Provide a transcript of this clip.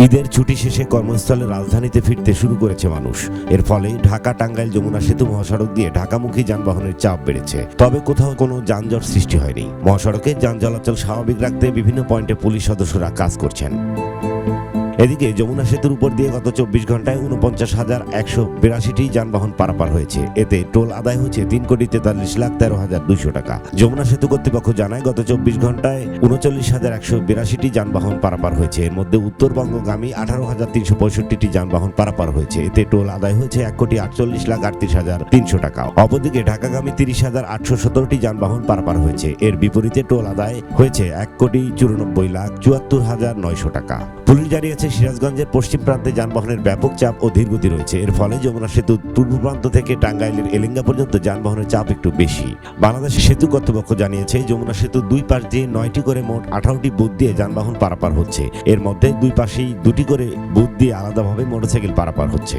ঈদের ছুটি শেষে কর্মস্থলে রাজধানীতে ফিরতে শুরু করেছে মানুষ। এর ফলে ঢাকা টাঙ্গাইল যমুনা সেতু মহাসড়ক দিয়ে ঢাকামুখী যানবাহনের চাপ বেড়েছে। তবে কোথাও কোনো যানজট সৃষ্টি হয়নি। মহাসড়কে যান চলাচল স্বাভাবিক রাখতে বিভিন্ন পয়েন্টে পুলিশ সদস্যরা কাজ করছেন। এদিকে যমুনা সেতুর উপর দিয়ে গত চব্বিশ ঘন্টায় উনপঞ্চাশ হাজার একশো বিরাশিটি যানবাহন পারাপার হয়েছে। এতে টোল আদায় হয়েছে তিন কোটি তেতাল্লিশ লাখ তেরো হাজার দুইশো টাকা। যমুনা সেতু কর্তৃপক্ষ জানায়, গত চব্বিশ ঘন্টায় উনচল্লিশ হাজার একশো বিরাশিটি যানবাহন পারাপার হয়েছে। এর মধ্যে উত্তরবঙ্গগামী আঠারো হাজার তিনশো পঁয়ষট্টিটি যানবাহন পারাপার হয়েছে। এতে টোল আদায় হয়েছে এক কোটি আটচল্লিশ লাখ আটত্রিশ হাজার তিনশো টাকা। অপরদিকে ঢাকাগামী তিরিশ হাজার আটশো সতেরোটি যানবাহন পারাপার হয়েছে। এর বিপরীতে টোল আদায় হয়েছে এক কোটি চুরানব্বই লাখ চুয়াত্তর হাজার নয়শো টাকা। পুলিশ জানিয়েছে সিরাজগঞ্জের পশ্চিম প্রান্তে যানবাহনের ব্যাপক চাপ ও ধীরগতি রয়েছে। এর ফলে যমুনা সেতু পূর্ব প্রান্ত থেকে টাঙ্গাইলের এলেঙ্গা পর্যন্ত যানবাহনের চাপ একটু বেশি। বাংলাদেশ সেতু কর্তৃপক্ষ জানিয়েছে, যমুনা সেতু দুই পাশ দিয়ে নয়টি করে মোট আঠারোটি বুথ দিয়ে যানবাহন পারাপার হচ্ছে। এর মধ্যে দুই পাশেই দুটি করে বুথ দিয়ে আলাদাভাবে মোটরসাইকেল পারাপার হচ্ছে।